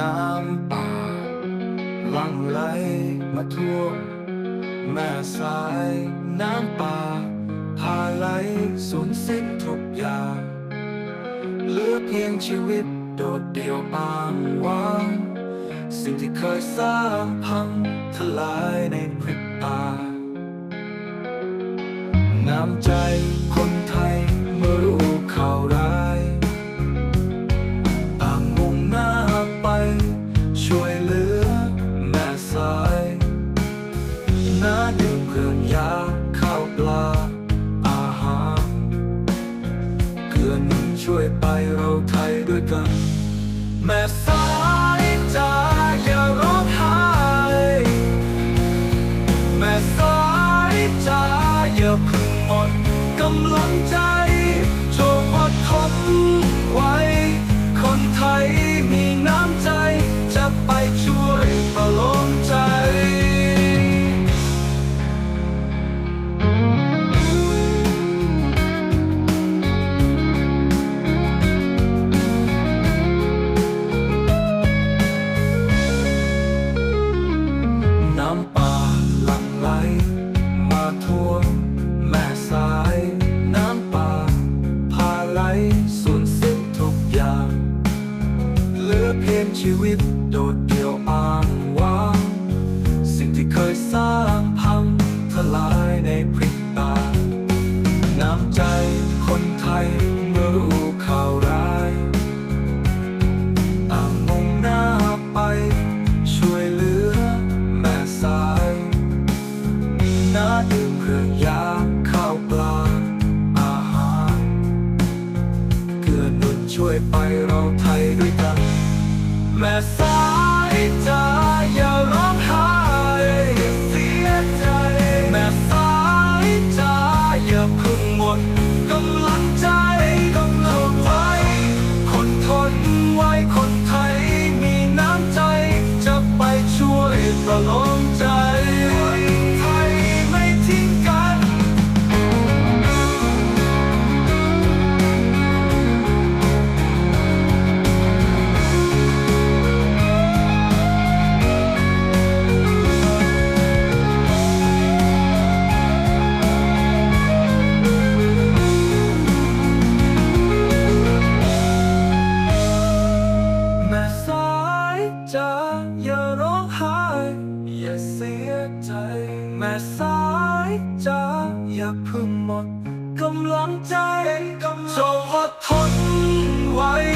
น้ำป่าหลังไหลมาท่วมแม่สายน้ำป่าพาไหลสูญสิ้นทุกอย่างเหลือเพียงชีวิตโดดเดี่ยวบางว่าง สิ่งที่เคยสร้างพังทลายในพริบตา น้ำใจคน ช่วยไปเราไทยด้วยกัน แม่สายจ้าอย่าร้องไห้แม่สายจ้าอย่าเพึ่งหมดกำลังใจ วิตโดดเดี่ยวอ้างว้างสิ่งที่เคยสร้างพังทลายในพริบตา น้ำใจคนไทยเมื่อรู้ข่าวร้ายต่างมุ่งหน้าไป ช่วยเหลือแม่สายน้าดื่มเครื่องยาข้าวปลาอาหาร เกื้อหนุนช่วยไปเราไทยด้วยกัน แม่ ม่สายจ้าอย่าเพึ่งหมดกำลังใจจงอดทนไว้คนไทยมีน้ำ